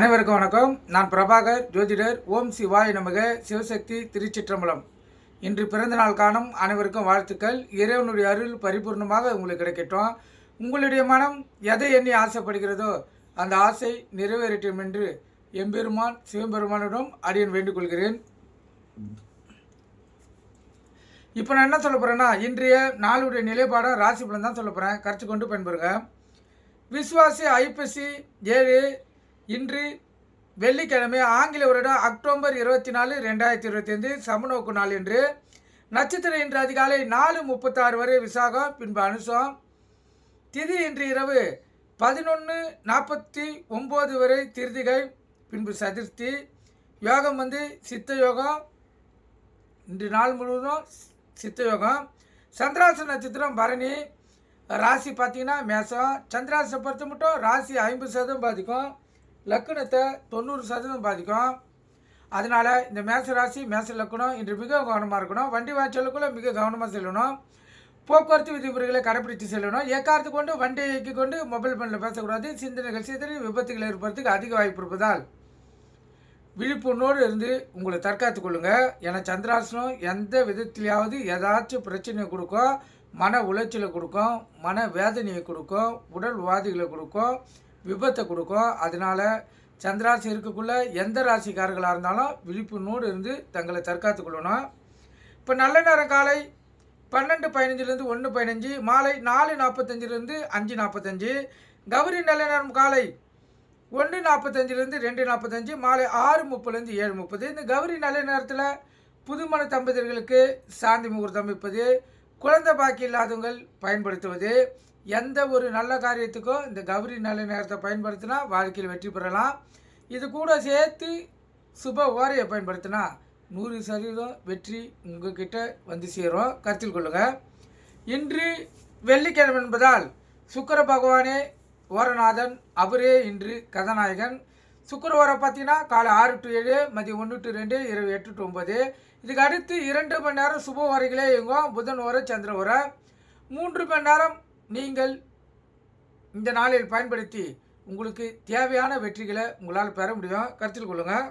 அனைவருக்கும் வணக்கம். நான் பிரபாகர் ஜோதிடர் ஓம் சிவாய் நமக சிவசக்தி திருச்சிற்றம்பலம். இன்று பிறந்தநாள் காணும் அனைவருக்கும் வாழ்த்துக்கள். இறைவனுடைய அருள் பரிபூர்ணமாக உங்களுக்கு கிடைக்கட்டும். உங்களுடைய மனம் எதை எண்ணி ஆசைப்படுகிறதோ அந்த ஆசை நிறைவேறட்டும் என்று எம்பெருமான் சிவபெருமானிடம் அடியன் வேண்டுகொள்கிறேன் இப்போ நான் என்ன சொல்ல போகிறேன்னா இன்றைய நாளுடைய நிலைப்பாடம் ராசி பலன் தான் சொல்ல போகிறேன் கருத்து கொண்டு பயன்பெறுங்க. விஸ்வாசி ஐப்பசி ஏழு இன்று வெள்ளிக்கிழமை ஆங்கில வருடம் அக்டோபர் இருபத்தி நாலு ரெண்டாயிரத்தி இருபத்தி ஐந்து சமநோக்கு நாள் என்று நட்சத்திரம் இன்று அதிகாலை நாலு முப்பத்தாறு வரை விசாகம் பின்பு அனுசம். திதி இன்று இரவு பதினொன்று நாற்பத்தி ஒம்பது வரை திருதிகை பின்பு சதுர்த்தி. யோகம் வந்து சித்த யோகம். இன்று நாள் முழுவதும் சித்த யோகம். சந்திராச நட்சத்திரம் பரணி. ராசி பார்த்தீங்கன்னா மேசம். சந்திராசை பொறுத்த மட்டும் ராசி ஐம்பது சதவீதம் பாதிக்கும். லக்கணத்தை தொண்ணூறு சதவீதம் பாதிக்கும். அதனால் இந்த மேச ராசி மேச லக்கணம் இன்று மிக கவனமாக இருக்கணும். வண்டி வாய்ச்சலுக்குள்ளே மிக கவனமாக செல்லணும். போக்குவரத்து விதிமுறைகளை கடைபிடித்து செல்லணும். ஏக்காரத்து கொண்டு வண்டி இயக்கி கொண்டு மொபைல் ஃபோனில் பேசக்கூடாது. சிந்தனைகள் சிதறி விபத்துகள் ஏற்படுறதுக்கு அதிக வாய்ப்பு இருப்பதால் விழிப்புணர்வோடு இருந்து உங்களை தற்காத்து கொள்ளுங்கள் ஏன்னா சந்திராசனம் எந்த விதத்திலையாவது ஏதாச்சும் பிரச்சனையை கொடுக்கும். மன உளைச்சலை கொடுக்கும். மன வேதனையை கொடுக்கும். உடல் உபாதைகளை கொடுக்கும். விபத்தை கொடுக்கும். அதனால சந்திராசி இருக்கக்குள்ள எந்த ராசிக்காரர்களாக இருந்தாலும் விழிப்புணோடு இருந்து தங்களை தற்காத்து கொள்ளணும். இப்போ நல்ல நேரம் காலை பன்னெண்டு பதினஞ்சுலேருந்து ஒன்று பதினஞ்சு மாலை நாலு நாற்பத்தஞ்சிலேருந்து அஞ்சு நாற்பத்தஞ்சு கௌரி நல்ல நேரம் காலை ஒன்று நாற்பத்தஞ்சிலேருந்து ரெண்டு நாற்பத்தஞ்சு மாலை ஆறு முப்பதுலேருந்து ஏழு முப்பது. இந்த கௌரி நல்ல நேரத்தில் புதுமண தம்பதியர்களுக்கு சாந்தி முகூர்த்தம் அமைப்பது குழந்தை பாக்கி இல்லாதவங்கள் பயன்படுத்துவது எந்த ஒரு நல்ல காரியத்துக்கும் இந்த கௌரி நல்ல நேரத்தை பயன்படுத்தினா வாழ்க்கையில் வெற்றி பெறலாம். இது கூட சேர்த்து சுப ஓரையை பயன்படுத்தினா நூறு சதவீதம் வெற்றி உங்ககிட்ட வந்து சேரும். கருத்தில் கொள்ளுங்கள் இன்று வெள்ளிக்கிழமை என்பதால் சுக்கர பகவானே ஓரநாதன் அவரே இன்று கதாநாயகன். சுக்கரவாரம் பார்த்தீங்கன்னா காலை ஆறு டு ஏழு மதியம் ஒன்று டு ரெண்டு இரவு எட்டு டு ஒம்பது இதுக்கு அடுத்து இரண்டு மணி நேரம் சுப வரைகளே இயங்கும். புதன் வர சந்திர வர மூன்று மணி நேரம் நீங்கள் இந்த நாளில் பயன்படுத்தி உங்களுக்கு தேவையான வெற்றிகளை உங்களால் பெற முடியும். கருத்தில் கொள்ளுங்கள்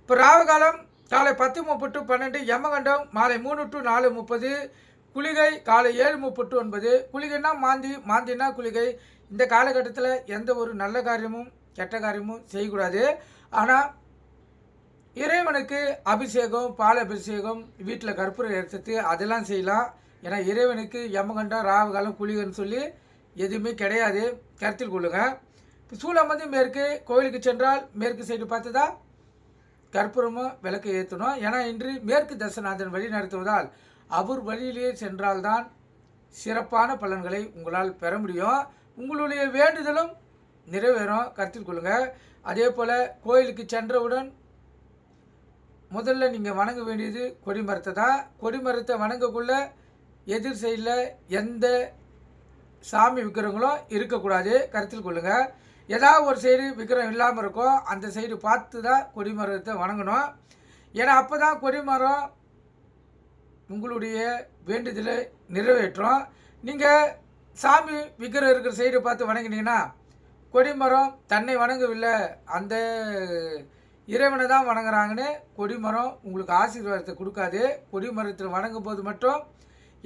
இப்போ ராவகாலம் காலை பத்து முப்பது டு பன்னெண்டு யமகண்டம் மாலை மூணு டு நாலு முப்பது குளிகை காலை ஏழு முப்பது டு ஒன்பது. குளிகைன்னா மாந்தி மாந்தினா குளிகை. இந்த காலகட்டத்தில் எந்த ஒரு நல்ல காரியமும் கெட்ட காரியமும் செய்யக்கூடாது. ஆனால் இறைவனுக்கு அபிஷேகம் பால் அபிஷேகம் வீட்டில் கற்பூரம் எடுத்து அதெல்லாம் செய்யலாம். ஏன்னா இறைவனுக்கு யமகண்டம் ராவகாலம் குளிகன்னு சொல்லி எதுவுமே கிடையாது. கருத்தில் கொள்ளுங்க. இப்போ சூளம் வந்து மேற்கு கோயிலுக்கு சென்றால் மேற்கு சைடு பார்த்து தான் கற்பூரமும் விளக்கு ஏற்றணும் ஏன்னா இன்று மேற்கு தசநாதன் வழி நடத்துவதால் அவர் வழியிலேயே சென்றால்தான் சிறப்பான பலன்களை உங்களால் பெற முடியும். உங்களுடைய வேண்டுதலும் நிறைவேறும். கருத்தில் கொள்ளுங்கள் அதே போல் கோயிலுக்கு சென்றவுடன் முதல்ல நீங்கள் வணங்க வேண்டியது கொடிமரத்தை தான். கொடிமரத்தை வணங்கக்குள்ள எதிர் சைடில் எந்த சாமி விக்கிரங்களும் இருக்கக்கூடாது. கருத்தில் கொள்ளுங்கள் ஏதாவது ஒரு சைடு விக்கிரம் இல்லாமல் இருக்கும் அந்த சைடு பார்த்து தான் கொடிமரத்தை வணங்கணும். ஏன்னா அப்போ தான் கொடிமரம் உங்களுடைய வேண்டுதலை நிறைவேற்றும். நீங்கள் சாமி விக்கிரம் இருக்கிற சைடு பார்த்து வணங்கினீங்கன்னா கொடிமரம் தன்னை வணங்கவில்லை. அந்த இறைவனை தான் வணங்குறாங்கன்னு கொடிமரம் உங்களுக்கு ஆசீர்வாதத்தை கொடுக்காது. கொடிமரத்தில் வணங்கும் போது மட்டும்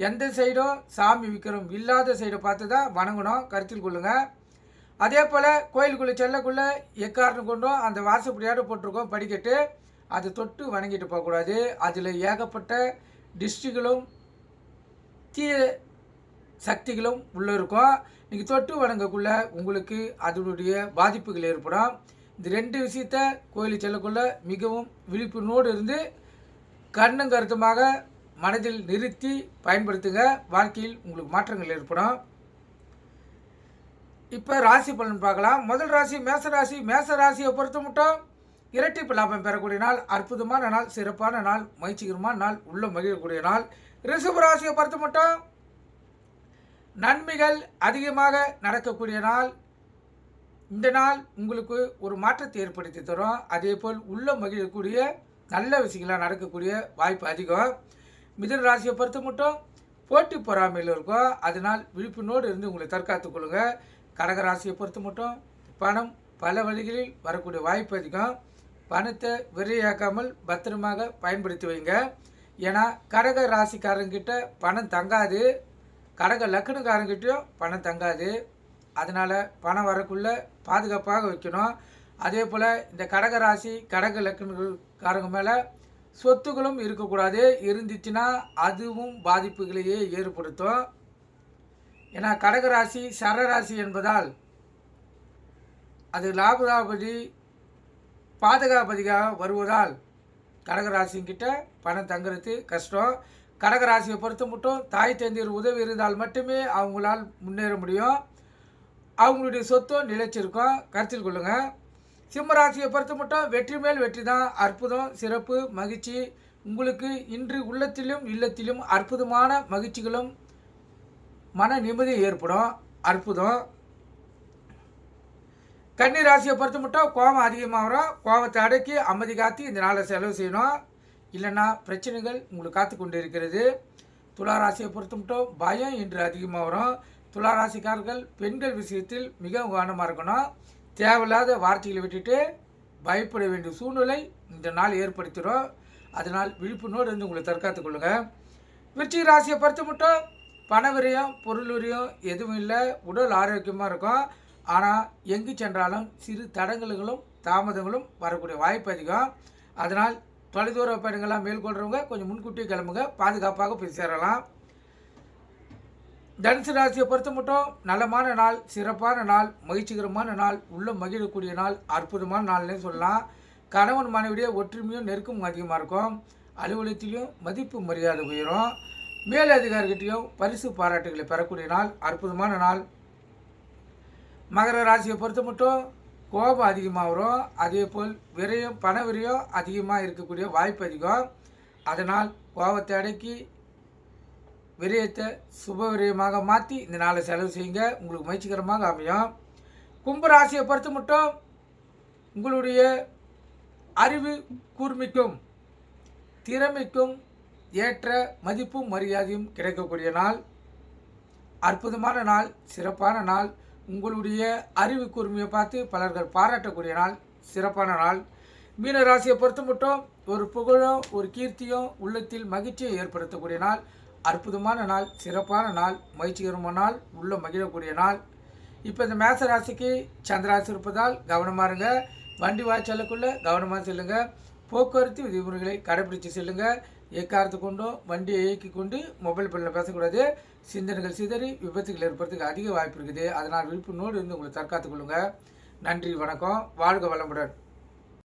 எந்த சைடும் சாமி விக்கிரம் இல்லாத சைடை பார்த்து தான் வணங்கணும் கருத்தில் கொள்ளுங்கள் அதே போல் கோயிலுக்குள்ளே செல்லக்குள்ளே எக்காரணம் கொண்டும் அந்த வாசப்படியாடு போட்டிருக்கோம் படிக்கட்டு. அதை தொட்டு வணங்கிட்டு போகக்கூடாது. அதில் ஏகப்பட்ட டிஸ்ட்ரிகளும் தீய சக்திகளும் உள்ளே இருக்கும். நீங்கள் தொட்டு வணங்கக்குள்ள உங்களுக்கு அதனுடைய பாதிப்புகள் ஏற்படும். இந்த ரெண்டு விஷயத்த கோயிலுக்கு செல்லக்குள்ளே மிகவும் விழிப்புணோடு இருந்து கண்ணும் கருத்துமாக மனதில் நிறுத்தி பயன்படுத்துங்க. வாழ்க்கையில் உங்களுக்கு மாற்றங்கள் ஏற்படும். இப்போ ராசி பலன் பார்க்கலாம். முதல் ராசி மேச ராசி. மேச ராசியை பொறுத்த மட்டும் இரட்டிப்பு லாபம் பெறக்கூடிய நாள் அற்புதமான நாள் சிறப்பான நாள் மகிழ்ச்சிகரமான நாள் உள்ள மகிழக்கூடிய நாள். ரிஷப ராசியை பொறுத்த மட்டும் நன்மைகள் அதிகமாக நடக்கக்கூடிய நாள். இந்த நாள் உங்களுக்கு ஒரு மாற்றத்தை ஏற்படுத்தி தரும். அதே போல் உள்ள மகிழக்கூடிய நல்ல விஷயங்களாக நடக்கக்கூடிய வாய்ப்பு அதிகம். மிதன ராசியை பொறுத்த மட்டும் போட்டி பொறாமையில் இருக்கும். அதனால் விழிப்புணோடு இருந்து உங்களை தற்காத்துக் கொள்ளுங்க. கடக ராசியை பொறுத்த மட்டும் பணம் பல வழிகளில் வரக்கூடிய வாய்ப்பு அதிகம். பணத்தை விரையாக்காமல் பத்திரமாக பயன்படுத்தி வைங்க. ஏன்னா கடக ராசிக்காரங்கிட்ட பணம் தங்காது. கடக லக்கணக்காரங்கிட்டையும் பணம் தங்காது. அதனால் பணம் வரக்குள்ளே பாதுகாப்பாக வைக்கணும். அதே போல் இந்த கடக ராசி கடக லக்கணக்காரங்க மேலே சொத்துகளும் இருக்கக்கூடாது. இருந்துச்சுன்னா அதுவும் பாதிப்புகளையே ஏற்படுத்தும். ஏன்னா கடகராசி சரராசி என்பதால் அது லாபதாபதி பாதகாபதியாக வருவதால் கடகராசிங்கிட்ட பணம் தங்குறது கஷ்டம். கடகராசியை பொறுத்த மட்டும் தாய் தந்தையர் உதவி இருந்தால் மட்டுமே அவங்களால் முன்னேற முடியும். அவங்களுடைய சொத்தும் நிலைச்சிருக்கும் கருத்தில் கொள்ளுங்கள் சிம்ம ராசியை பொறுத்த மட்டும் வெற்றி மேல் வெற்றி தான். அற்புதம் சிறப்பு மகிழ்ச்சி. உங்களுக்கு இன்று உள்ளத்திலும் இல்லத்திலும் அற்புதமான மகிழ்ச்சிகளும் மன நிம்மதி ஏற்படும். அற்புதம். கன்னி ராசியை பொறுத்த மட்டும் கோபம் அதிகமாக வரும். கோபத்தை அடக்கி அமைதி காத்து இந்த நாளை செலவு செய்யணும். இல்லைன்னா பிரச்சனைகள் உங்களுக்கு காத்து கொண்டு இருக்கிறது. துலா ராசியை பொறுத்த மட்டும் பயம் இன்று அதிகமாக வரும். துலா ராசிக்காரர்கள் பெண்கள் விஷயத்தில் மிக கவனமாக இருக்கணும். தேவையில்லாத வார்த்தைகளை விட்டுட்டு பயப்பட வேண்டிய சூழ்நிலை இந்த நாள் ஏற்படுத்திடும் அதனால் விழிப்புணர்வு இருந்து உங்களை தற்காத்துக் கொள்ளுங்கள் விருச்சிக ராசியை பொறுத்து மட்டும் பணவரையும் விரயம் பொருள் எதுவும் இல்லை. உடல் ஆரோக்கியமாக இருக்கும். ஆனால் எங்கு சென்றாலும் சிறு தடங்கல்களும் தாமதங்களும் வரக்கூடிய வாய்ப்பு அதிகம். அதனால் தொலைதூர பயணங்கள்லாம் மேற்கொள்கிறவங்க கொஞ்சம் முன்கூட்டியே கிளம்புங்க. பாதுகாப்பாக போய் சேரலாம். தனுசு ராசியை பொறுத்த மட்டும் நலமான நாள் சிறப்பான நாள் மகிழ்ச்சிகரமான நாள் உள்ள மகிழக்கூடிய நாள் அற்புதமான நாள்னே சொல்லலாம். கணவன் மனைவிடைய ஒற்றுமையும் நெருக்கமும் அதிகமாக இருக்கும். அலுவலகத்திலையும் மதிப்பு மரியாதை உயரும். மேல் அதிகாரிகிட்டையும் பரிசு பாராட்டுகளை பெறக்கூடிய நாள் அற்புதமான நாள். மகர ராசியை பொறுத்த மட்டும் கோபம் அதிகமாக வரும். அதே போல் விரையும் பண விரையும் அதிகமாக இருக்கக்கூடிய வாய்ப்பு அதிகம். அதனால் கோபத்தை அடக்கி விரயத்தை சுப விரயமாக மாற்றி இந்த நாளை செலவு செய்யுங்க. உங்களுக்கு மகிழ்ச்சிகரமாக அமையும். கும்பராசியை பொறுத்து மட்டும் உங்களுடைய அறிவு கூர்மைக்கும் திறமைக்கும் ஏற்ற மதிப்பும் மரியாதையும் கிடைக்கக்கூடிய நாள். அற்புதமான நாள் சிறப்பான நாள். உங்களுடைய அறிவு கூர்மையை பார்த்து பலர்கள் பாராட்டக்கூடிய நாள் சிறப்பான நாள். மீன ராசியை பொறுத்து மட்டும் ஒரு புகழும் ஒரு கீர்த்தியும் உள்ளத்தில் மகிழ்ச்சியை ஏற்படுத்தக்கூடிய நாள். அற்புதமான நாள் சிறப்பான நாள் முயற்சிகரமான நாள் உள்ள மகிழக்கூடிய நாள். இப்போ இந்த மேச ராசிக்கு சந்திராசி இருப்பதால் கவனமாக இருங்க. வண்டி வாய்ச்சலுக்குள்ளே கவனமாக செல்லுங்க. போக்குவரத்து விதிமுறைகளை கடைபிடித்து செல்லுங்க. எக்காரத்து கொண்டும் வண்டியை இயக்கி கொண்டு மொபைல் பில்லில் பேசக்கூடாது. சிந்தனைகள் சிதறி விபத்துகள் ஏற்படுறதுக்கு அதிக வாய்ப்பு இருக்குது. அதனால் விழிப்புணோடு இருந்து உங்களை தற்காத்துக் கொள்ளுங்கள் நன்றி வணக்கம். வாழ்க வளமுடன்.